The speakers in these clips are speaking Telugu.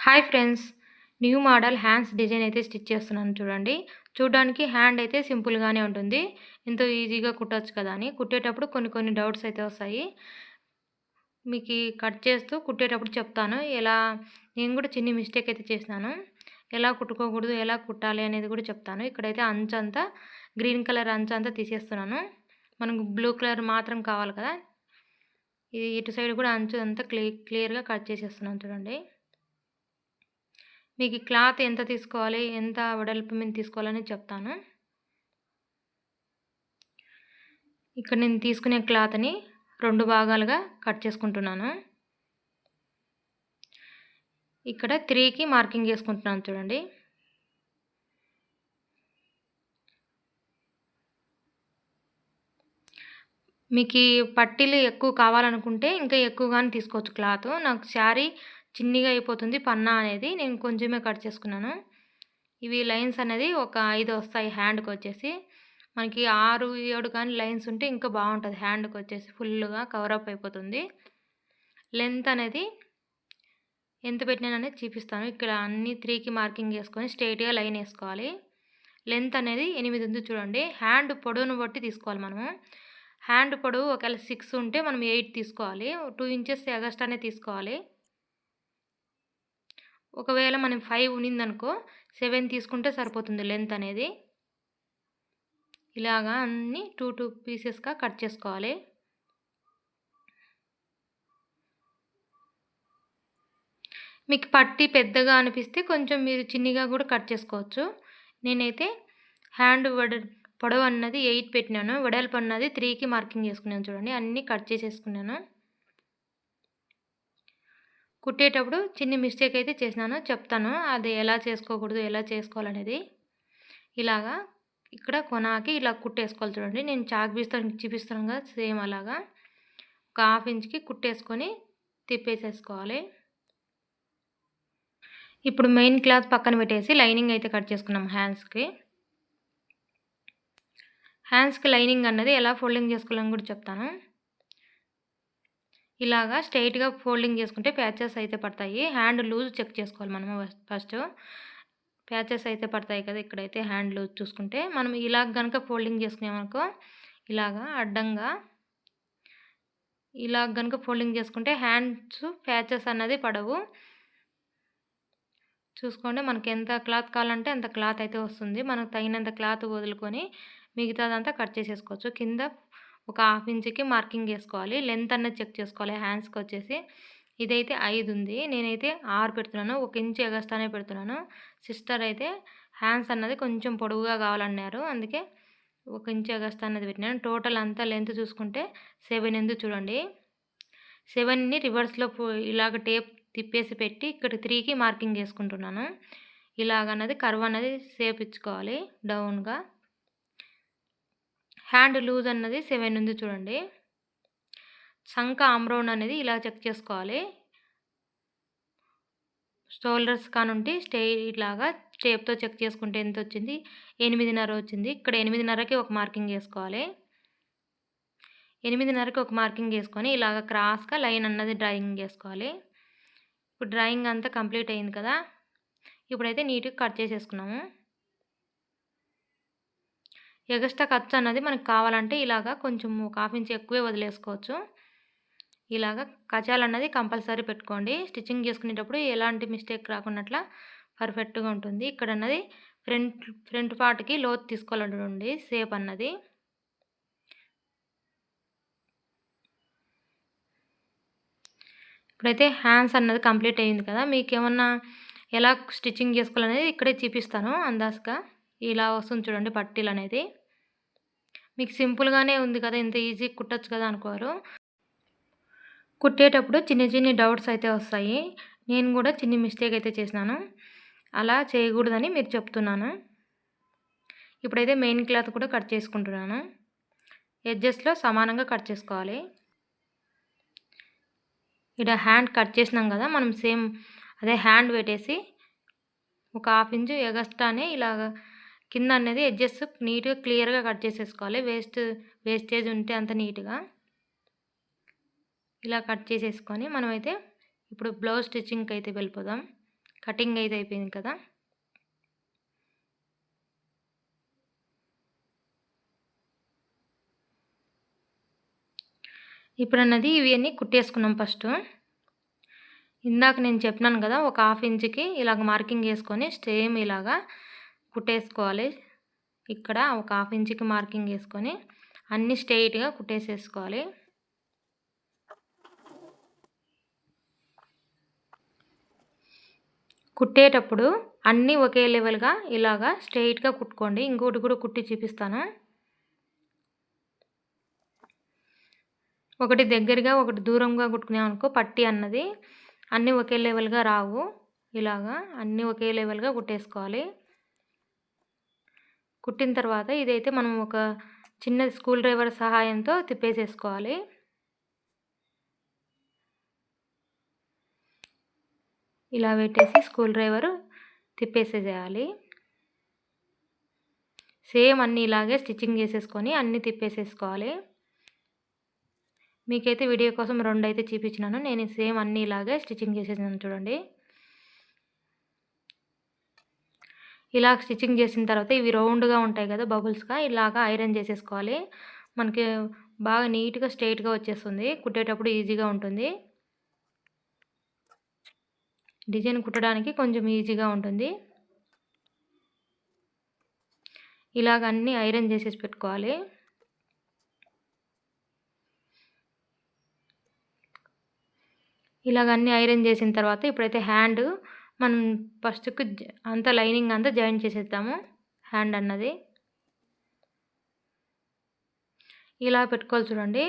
Hi friends new model hands design అయితే స్టిచ్ చేస్తున్నాను చూడండి. చూడడానికి హ్యాండ్ అయితే సింపుల్గానే ఉంటుంది. ఎంతో ఈజీగా కుట్టచ్చు కదా అని. కుట్టేటప్పుడు కొన్ని కొన్ని డౌట్స్ అయితే వస్తాయి. మీకు కట్ చేస్తూ కుట్టేటప్పుడు చెప్తాను. ఎలా నేను కూడా చిన్ని మిస్టేక్ అయితే చేసినాను. ఎలా కుట్టుకోకూడదు ఎలా కుట్టాలి అనేది కూడా చెప్తాను. ఇక్కడైతే అంచంతా గ్రీన్ కలర్ అంచంతా తీసేస్తున్నాను. మనకు బ్లూ కలర్ మాత్రం కావాలి కదా. ఇది ఇటు సైడ్ కూడా అంచు అంతా క్లియర్ క్లియర్గా కట్ చేసేస్తున్నాను చూడండి. మీకు క్లాత్ ఎంత తీసుకోవాలి ఎంత వెడల్పు మీద తీసుకోవాలని చెప్తాను. ఇక్కడ నేను తీసుకునే క్లాత్ని రెండు భాగాలుగా కట్ చేసుకుంటున్నాను. ఇక్కడ త్రీకి మార్కింగ్ చేసుకుంటున్నాను చూడండి. మీకు పట్టీలు ఎక్కువ కావాలనుకుంటే ఇంకా ఎక్కువగానే తీసుకోవచ్చు క్లాత్. నాకు శారీ చిన్నగా అయిపోతుంది. పన్నా అనేది నేను కొంచెమే కట్ చేసుకున్నాను. ఇవి లైన్స్ అనేది ఒక ఐదు వస్తాయి హ్యాండ్కి వచ్చేసి. మనకి ఆరు ఏడు కానీ లైన్స్ ఉంటే ఇంకా బాగుంటుంది హ్యాండ్కి వచ్చేసి ఫుల్గా కవరప్ అయిపోతుంది. లెంత్ అనేది ఎంత పెట్టినాననేది చూపిస్తాను. ఇక్కడ అన్ని త్రీకి మార్కింగ్ వేసుకొని స్ట్రైట్గా లైన్ వేసుకోవాలి. లెంత్ అనేది ఎనిమిది ఉంది చూడండి. హ్యాండ్ పొడవును బట్టి తీసుకోవాలి మనము. హ్యాండ్ పొడవు ఒకవేళ సిక్స్ ఉంటే మనం ఎయిట్ తీసుకోవాలి. టూ ఇంచెస్ ఎగస్ట్రానే తీసుకోవాలి. ఒకవేళ మనం ఫైవ్ ఉన్నిందనుకో సెవెన్ తీసుకుంటే సరిపోతుంది లెంత్ అనేది. ఇలాగా అన్నీ టూ టూ పీసెస్గా కట్ చేసుకోవాలి. మీకు పట్టి పెద్దగా అనిపిస్తే కొంచెం మీరు చిన్నగా కూడా కట్ చేసుకోవచ్చు. నేనైతే హ్యాండ్ వడ పొడవు అన్నది ఎయిట్ పెట్టినాను. వెడల్పు అన్నది త్రీకి మార్కింగ్ చేసుకున్నాను చూడండి. అన్నీ కట్ చేసేసుకున్నాను. కుట్టేటప్పుడు చిన్న మిస్టేక్ అయితే చేసినాను చెప్తాను. అది ఎలా చేసుకోకూడదు ఎలా చేసుకోవాలనేది. ఇలాగా ఇక్కడ కొనాకి ఇలా కుట్టేసుకోవాలి చూడండి. నేను చాక్ బీస్తాను చూపిస్తాను కదా సేమ్ అలాగా. ఒక హాఫ్ ఇంచ్కి కుట్టేసుకొని తిప్పేసేసుకోవాలి. ఇప్పుడు మెయిన్ క్లాత్ పక్కన పెట్టేసి లైనింగ్ అయితే కట్ చేసుకున్నాం హ్యాండ్స్కి. హ్యాండ్స్కి లైనింగ్ అన్నది ఎలా ఫోల్డింగ్ చేసుకోవాలని కూడా చెప్తాను. ఇలాగా స్ట్రైట్గా ఫోల్డింగ్ చేసుకుంటే ప్యాచెస్ అయితే పడతాయి. హ్యాండ్ లూజ్ చెక్ చేసుకోవాలి మనము ఫస్ట్. ప్యాచెస్ అయితే పడతాయి కదా ఇక్కడైతే హ్యాండ్ లూజ్ చూసుకుంటే. మనం ఇలా కనుక ఫోల్డింగ్ చేసుకున్నామనుకో ఇలాగా అడ్డంగా ఇలా కనుక ఫోల్డింగ్ చేసుకుంటే హ్యాండ్స్ ప్యాచెస్ అన్నది పడవు. చూసుకోండి మనకి ఎంత క్లాత్ కావాలంటే అంత క్లాత్ అయితే వస్తుంది. మనకు తగినంత క్లాత్ వదులుకొని మిగతాదంతా కట్ చేసేసుకోవచ్చు. కింద ఒక హాఫ్ ఇంచ్కి మార్కింగ్ వేసుకోవాలి లెంత్ అన్నది చెక్ చేసుకోవాలి. హ్యాండ్స్కి వచ్చేసి ఇదైతే ఐదు ఉంది నేనైతే ఆరు పెడుతున్నాను. ఒక ఇంచ్ ఎగస్తానే పెడుతున్నాను. సిస్టర్ అయితే హ్యాండ్స్ అన్నది కొంచెం పొడవుగా కావాలన్నారు. అందుకే ఒక ఇంచ్ ఎగస్తా అన్నది పెట్టినాను. టోటల్ అంతా లెంత్ చూసుకుంటే సెవెన్ ఎందుకు చూడండి. సెవెన్ని రివర్స్లో ఇలాగ టేప్ తిప్పేసి పెట్టి ఇక్కడ త్రీకి మార్కింగ్ వేసుకుంటున్నాను ఇలాగన్నది కర్వ్ అన్నది సేప్ ఇచ్చుకోవాలి డౌన్గా. హ్యాండ్ లూజ్ అన్నది సెవెన్ ఉంది చూడండి. సంఖ ఆమ్రౌండ్ అనేది ఇలా చెక్ చేసుకోవాలి. షోల్డర్స్ కానుంటే స్టే ఇట్లాగా టేప్తో చెక్ చేసుకుంటే ఎంత వచ్చింది? ఎనిమిదిన్నర వచ్చింది. ఇక్కడ ఎనిమిదిన్నరకి ఒక మార్కింగ్ వేసుకోవాలి. ఎనిమిదిన్నరకి ఒక మార్కింగ్ వేసుకొని ఇలాగ క్రాస్గా లైన్ అన్నది డ్రాయింగ్ వేసుకోవాలి. ఇప్పుడు డ్రాయింగ్ అంతా కంప్లీట్ అయింది కదా. ఇప్పుడైతే నీట్గా కట్ చేసేసుకున్నాము. ఎగస్ట్రా ఖర్చు అన్నది మనకు కావాలంటే ఇలాగా కొంచెం ఒక హాఫ్ ఇంచ్ ఎక్కువే వదిలేసుకోవచ్చు. ఇలాగ కచాలు అన్నది కంపల్సరీ పెట్టుకోండి. స్టిచ్చింగ్ చేసుకునేటప్పుడు ఎలాంటి మిస్టేక్ రాకున్నట్లా పర్ఫెక్ట్గా ఉంటుంది. ఇక్కడ అన్నది ఫ్రంట్ ఫ్రంట్ పార్ట్కి లోతు తీసుకోవాలండి సేప్ అన్నది. ఇప్పుడైతే హ్యాండ్స్ అన్నది కంప్లీట్ అయింది కదా మీకు ఏమన్నా ఎలా స్టిచ్చింగ్ చేసుకోవాలనేది ఇక్కడే చూపిస్తాను అందాజగా. ఇలా వస్తుంది చూడండి పట్టీలు అనేది మీకు సింపుల్గానే ఉంది కదా ఇంత ఈజీ కుట్టచ్చు కదా అనుకోరు. కుట్టేటప్పుడు చిన్న చిన్ని డౌట్స్ అయితే వస్తాయి. నేను కూడా చిన్ని మిస్టేక్ అయితే చేసినాను. అలా చేయకూడదని మీరు చెప్తున్నాను. ఇప్పుడైతే మెయిన్ క్లాత్ కూడా కట్ చేసుకుంటున్నాను. ఎడ్జెస్లో సమానంగా కట్ చేసుకోవాలి. ఇక్కడ హ్యాండ్ కట్ చేసినాం కదా మనం సేమ్ అదే హ్యాండ్ పెట్టేసి ఒక హాఫ్ ఇంచు ఎగస్ట్రానే ఇలాగ కింద అనేది ఎడ్జెస్ నీట్గా క్లియర్గా కట్ చేసేసుకోవాలి. వేస్ట్ వేస్టేజ్ ఉంటే అంత నీట్గా ఇలా కట్ చేసేసుకొని మనమైతే ఇప్పుడు బ్లౌజ్ స్టిచ్చింగ్కి అయితే వెళ్ళిపోదాం. కటింగ్ అయితే అయిపోయింది కదా. ఇప్పుడు అన్నది ఇవన్నీ కుట్టేసుకున్నాం ఫస్ట్. ఇందాక నేను చెప్పినాను కదా ఒక హాఫ్ ఇంచ్కి ఇలాగ మార్కింగ్ వేసుకొని సేమ్ ఇలాగా కుట్టేసుకోవాలి. ఇక్కడ ఒక హాఫ్ ఇంచ్కి మార్కింగ్ వేసుకొని అన్నీ స్ట్రైట్గా కుట్టేసేసుకోవాలి. కుట్టేటప్పుడు అన్నీ ఒకే లెవెల్గా ఇలాగా స్ట్రైట్గా కుట్టుకోండి. ఇంకోటి కూడా కుట్టి చూపిస్తాను. ఒకటి దగ్గరగా ఒకటి దూరంగా కుట్టుకున్నామనుకో పట్టి అన్నది అన్నీ ఒకే లెవెల్గా రావు. ఇలాగా అన్నీ ఒకే లెవెల్గా కుట్టేసుకోవాలి. కుట్టిన తర్వాత ఇదైతే మనం ఒక చిన్న స్కూల్ డ్రైవర్ సహాయంతో తిప్పేసేసుకోవాలి. ఇలా పెట్టేసి స్కూల్ డ్రైవరు తిప్పేసేసేయాలి. సేమ్ అన్నీ ఇలాగే స్టిచ్చింగ్ చేసేసుకొని అన్నీ తిప్పేసేసుకోవాలి. మీకైతే వీడియో కోసం రెండు అయితే చూపించినాను. నేను సేమ్ అన్నీ ఇలాగే స్టిచ్చింగ్ చేసేసాను చూడండి. ఇలా స్టిచ్చింగ్ చేసిన తర్వాత ఇవి రౌండ్గా ఉంటాయి కదా బబుల్స్గా ఇలాగా ఐరన్ చేసేసుకోవాలి. మనకి బాగా నీట్గా స్ట్రైట్గా వచ్చేస్తుంది. కుట్టేటప్పుడు ఈజీగా ఉంటుంది. డిజైన్ కుట్టడానికి కొంచెం ఈజీగా ఉంటుంది. ఇలాగ అన్నీ ఐరన్ చేసేసి పెట్టుకోవాలి. ఇలాగ అన్నీ ఐరన్ చేసిన తర్వాత ఇప్పుడైతే హ్యాండ్ మనం ఫస్ట్కి అంతా లైనింగ్ అంతా జాయిన్ చేసేద్దాము. హ్యాండ్ అన్నది. ఇలా పెట్టుకోవాలి చూడండి.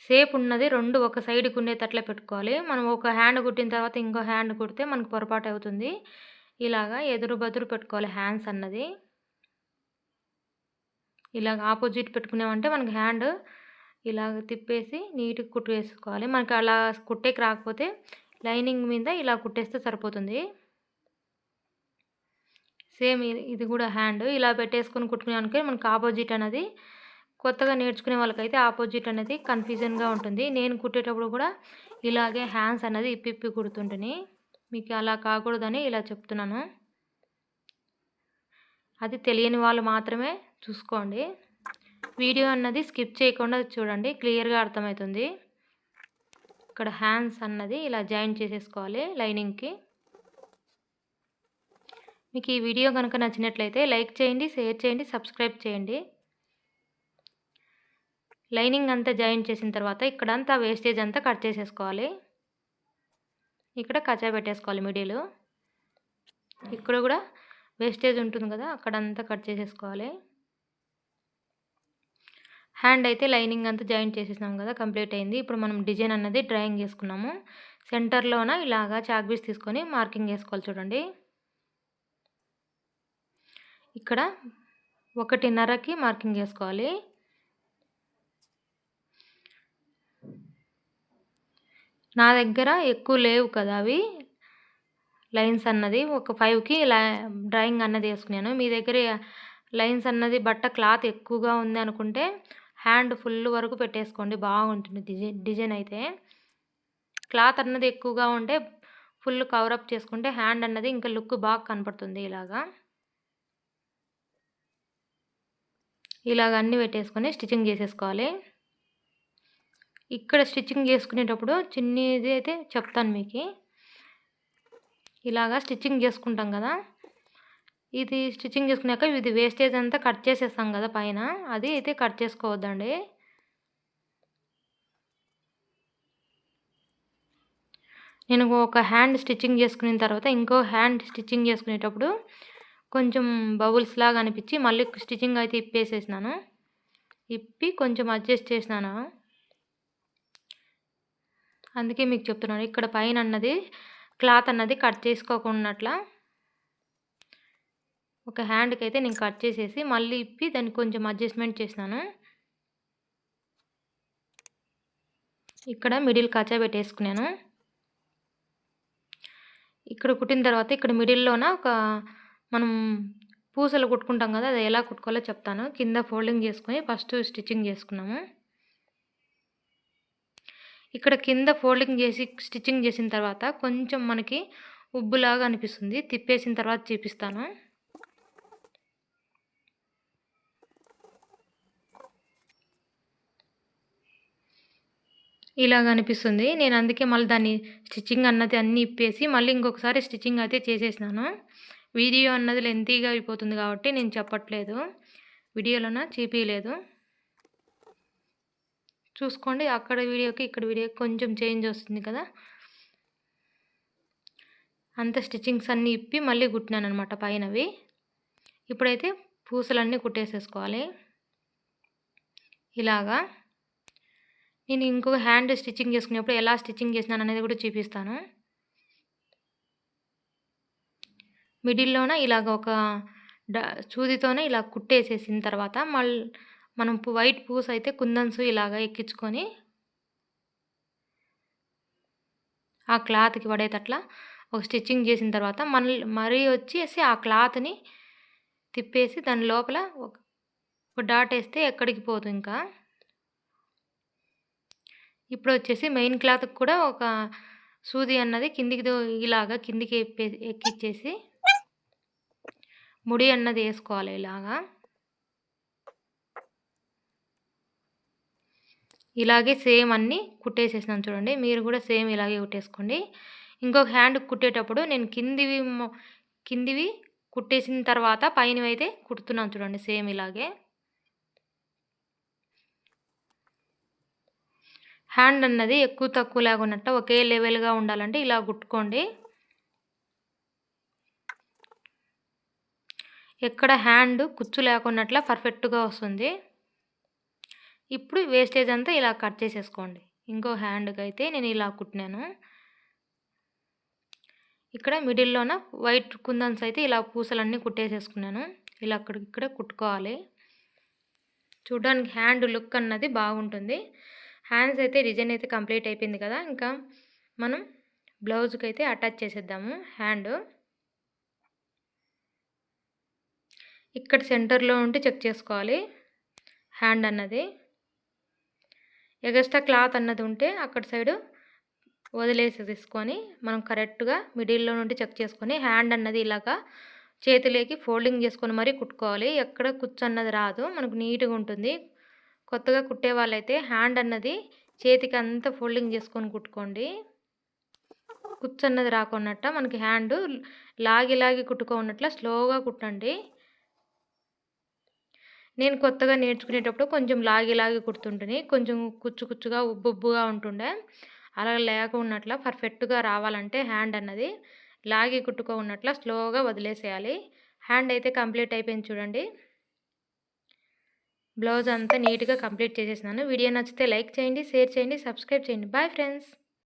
సేప్ ఉన్నది రెండు ఒక సైడ్కి ఉండేటట్లే పెట్టుకోవాలి. మనం ఒక హ్యాండ్ కుట్టిన తర్వాత ఇంకో హ్యాండ్ కుడితే మనకు పొరపాటు అవుతుంది. ఇలాగా ఎదురు బదురు పెట్టుకోవాలి హ్యాండ్స్ అన్నది. ఇలాగ ఆపోజిట్ పెట్టుకున్నామంటే మనకి హ్యాండ్ ఇలాగ తిప్పేసి నీట్గా కుట్టు వేసుకోవాలి. మనకి అలా కుట్టేకి రాకపోతే లైనింగ్ మీద ఇలా కుట్టేస్తే సరిపోతుంది. సేమ్ ఇది కూడా హ్యాండ్. ఇలా పెట్టేసుకొని కుట్టుకునే మనకు ఆపోజిట్ అనేది కొత్తగా నేర్చుకునే వాళ్ళకైతే ఆపోజిట్ అనేది కన్ఫ్యూజన్గా ఉంటుంది. నేను కుట్టేటప్పుడు కూడా ఇలాగే హ్యాండ్స్ అనేది ఇప్పి కుడుతుంటుంది మీకు అలా కాకూడదని ఇలా చెప్తున్నాను. అది తెలియని వాళ్ళు మాత్రమే చూసుకోండి. వీడియో అన్నది స్కిప్ చేయకుండా చూడండి. క్లియర్గా అర్థమవుతుంది. ఇక్కడ హ్యాండ్స్ అన్నది ఇలా జాయిన్ చేసేసుకోవాలి లైనింగ్కి. మీకు ఈ వీడియో కనుక నచ్చినట్లయితే లైక్ చేయండి షేర్ చేయండి సబ్స్క్రైబ్ చేయండి. లైనింగ్ అంతా జాయిన్ చేసిన తర్వాత ఇక్కడంతా వేస్టేజ్ అంతా కట్ చేసేసుకోవాలి. ఇక్కడ కచా పెట్టేసుకోవాలి మిడిల్. ఇక్కడ కూడా వేస్టేజ్ ఉంటుంది కదా అక్కడంతా కట్ చేసేసుకోవాలి. హ్యాండ్ అయితే లైనింగ్ అంతా జాయిన్ చేసేసినాం కదా కంప్లీట్ అయింది. ఇప్పుడు మనం డిజైన్ అన్నది డ్రాయింగ్ వేసుకున్నాము సెంటర్లోన ఇలాగా చాక్బీస్ తీసుకొని మార్కింగ్ వేసుకోవాలి చూడండి. ఇక్కడ ఒకటిన్నరకి మార్కింగ్ వేసుకోవాలి నా దగ్గర ఎక్కువ లేవు కదా అవి. లైన్స్ అన్నది ఒక ఫైవ్కి డ్రాయింగ్ అన్నది వేసుకున్నాను. మీ దగ్గర లైన్స్ అన్నది బట్ట క్లాత్ ఎక్కువగా ఉంది అనుకుంటే హ్యాండ్ ఫుల్ వరకు పెట్టేసుకోండి. బాగుంటుంది డిజైన్ డిజైన్ అయితే. క్లాత్ అన్నది ఎక్కువగా ఉంటే ఫుల్ కవరప్ చేసుకుంటే హ్యాండ్ అన్నది ఇంకా లుక్ బాగా కనపడుతుంది ఇలాగా. ఇలాగ అన్నీ పెట్టేసుకొని స్టిచ్చింగ్ చేసేసుకోవాలి. ఇక్కడ స్టిచ్చింగ్ చేసుకునేటప్పుడు చిన్నది అయితే చెప్తాను మీకు. ఇలాగా స్టిచ్చింగ్ చేసుకుంటాం కదా. ఇది స్టిచ్చింగ్ చేసుకున్నాక ఇది వేస్టేజ్ అంతా కట్ చేసేస్తాం కదా పైన. అది అయితే కట్ చేసుకోవద్దండి. నేను ఒక హ్యాండ్ స్టిచ్చింగ్ చేసుకున్న తర్వాత ఇంకో హ్యాండ్ స్టిచ్చింగ్ చేసుకునేటప్పుడు కొంచెం బబుల్స్ లాగా అనిపించి మళ్ళీ స్టిచ్చింగ్ అయితే ఇప్పేసేసినాను. ఇప్పి కొంచెం అడ్జస్ట్ చేసినాను. అందుకే మీకు చెప్తున్నాను ఇక్కడ పైన అన్నది క్లాత్ అన్నది కట్ చేసుకోకుండా ఒక హ్యాండ్కి అయితే నేను కట్ చేసేసి మళ్ళీ ఇప్పి దాన్ని కొంచెం అడ్జస్ట్మెంట్ చేసినాను. ఇక్కడ మిడిల్ కచ్చా పెట్టేసుకున్నాను. ఇక్కడ కుట్టిన తర్వాత ఇక్కడ మిడిల్లోన ఒక మనం పూసలు కుట్టుకుంటాం కదా అది ఎలా కుట్టుకోవాలో చెప్తాను. కింద ఫోల్డింగ్ చేసుకొని ఫస్ట్ స్టిచ్చింగ్ చేసుకున్నాము. ఇక్కడ కింద ఫోల్డింగ్ చేసి స్టిచ్చింగ్ చేసిన తర్వాత కొంచెం మనకి ఉబ్బులాగా అనిపిస్తుంది. తిప్పేసిన తర్వాత చూపిస్తాను. ఇలాగ అనిపిస్తుంది. నేను అందుకే మళ్ళీ దాన్ని స్టిచ్చింగ్ అన్నది అన్నీ ఇప్పేసి మళ్ళీ ఇంకొకసారి స్టిచ్చింగ్ అయితే చేసేసినాను. వీడియో అన్నది లెంతీగా అయిపోతుంది కాబట్టి నేను చెప్పట్లేదు. వీడియోలోన చూపించలేదు చూసుకోండి అక్కడ వీడియోకి ఇక్కడ వీడియోకి కొంచెం చేంజ్ వస్తుంది కదా. అంత స్టిచ్చింగ్స్ అన్నీ ఇప్పి మళ్ళీ కుట్టినాను అనమాట పైనవి. ఇప్పుడైతే పూసలన్నీ కుట్టేసేసుకోవాలి. ఇలాగా. నేను ఇంకొక హ్యాండ్ స్టిచ్చింగ్ చేసుకునేప్పుడు ఎలా స్టిచ్చింగ్ చేసినాను అనేది కూడా చూపిస్తాను. మిడిల్లోన ఇలాగ ఒక సూదితోనే ఇలా కుట్టేసేసిన తర్వాత మళ్ళీ మనం వైట్ పూస్ అయితే కుందన్స్ ఇలాగ ఎక్కించుకొని ఆ క్లాత్కి పడేటట్లా ఒక స్టిచ్చింగ్ చేసిన తర్వాత మళ్ళీ మరీ వచ్చేసి ఆ క్లాత్ని తిప్పేసి దాని లోపల ఒక డాట్ వేస్తే ఎక్కడికి పోదు ఇంకా. ఇప్పుడు వచ్చేసి మెయిన్ క్లాత్కి కూడా ఒక సూది అన్నది కిందికి ఇలాగా కిందికి ఎక్కిచ్చేసి ముడి అన్నది వేసుకోవాలి ఇలాగా. ఇలాగే సేమ్ అన్నీ కుట్టేసేసినాం చూడండి. మీరు కూడా సేమ్ ఇలాగే కుట్టేసుకోండి. ఇంకొక హ్యాండ్ కుట్టేటప్పుడు నేను కిందివి కిందివి కుట్టేసిన తర్వాత పైనవి అయితే కుడుతున్నాను చూడండి సేమ్ ఇలాగే. హ్యాండ్ అన్నది ఎక్కువ తక్కువ లేకున్నట్టు ఒకే లెవెల్గా ఉండాలంటే ఇలా కుట్టుకోండి. ఎక్కడ హ్యాండ్ కుచ్చు లేకున్నట్ల పర్ఫెక్ట్గా వస్తుంది. ఇప్పుడు వేస్టేజ్ అంతా ఇలా కట్ చేసేసుకోండి. ఇంకో హ్యాండ్కి అయితే నేను ఇలా కుట్టినాను. ఇక్కడ మిడిల్లోన వైట్ కుందన్స్ అయితే ఇలా పూసలన్నీ కుట్టేసేసుకున్నాను. ఇలా అక్కడికి ఇక్కడ కుట్టుకోవాలి. చూడడానికి హ్యాండ్ లుక్ అన్నది బాగుంటుంది. హ్యాండ్స్ అయితే డిజైన్ అయితే కంప్లీట్ అయిపోయింది కదా. ఇంకా మనం బ్లౌజ్కి అయితే అటాచ్ చేసేద్దాము హ్యాండ్. ఇక్కడ సెంటర్లో ఉంటే చెక్ చేసుకోవాలి. హ్యాండ్ అన్నది. ఎగస్ట్రా క్లాత్ అన్నది ఉంటే అక్కడ సైడు వదిలేసి తీసుకొని మనం కరెక్ట్గా మిడిల్లో నుండి చెక్ చేసుకొని హ్యాండ్ అన్నది ఇలాగా చేతిలోకి ఫోల్డింగ్ చేసుకొని మరీ కుట్టుకోవాలి. ఎక్కడ కుచ్చు అన్నది రాదు. మనకు నీట్గా ఉంటుంది. కొత్తగా కుట్టే వాళ్ళైతే హ్యాండ్ అన్నది చేతికి అంతా ఫోల్డింగ్ చేసుకొని కుట్టుకోండి. కుచ్చు అన్నది రాకున్నట్ట మనకి హ్యాండ్ లాగి లాగి కుట్టుకోనట్ల స్లోగా కుట్టండి. నేను కొత్తగా నేర్చుకునేటప్పుడు కొంచెం లాగి లాగి కుడుతుంటుంది కొంచెం కుచ్చు కుచ్చుగా ఉబ్బుబ్బుగా ఉంటుండే. అలా లేకున్నట్ల పర్ఫెక్ట్గా రావాలంటే హ్యాండ్ అన్నది. లాగి కుట్టుకో ఉన్నట్ల స్లోగా వదిలేసేయాలి. హ్యాండ్ అయితే కంప్లీట్ అయిపోయింది చూడండి. బ్లౌజ్ అంతా నీట్గా కంప్లీట్ చేసేసినాను. వీడియో నచ్చితే లైక్ చేయండి షేర్ చేయండి సబ్స్క్రైబ్ చేయండి. Bye friends.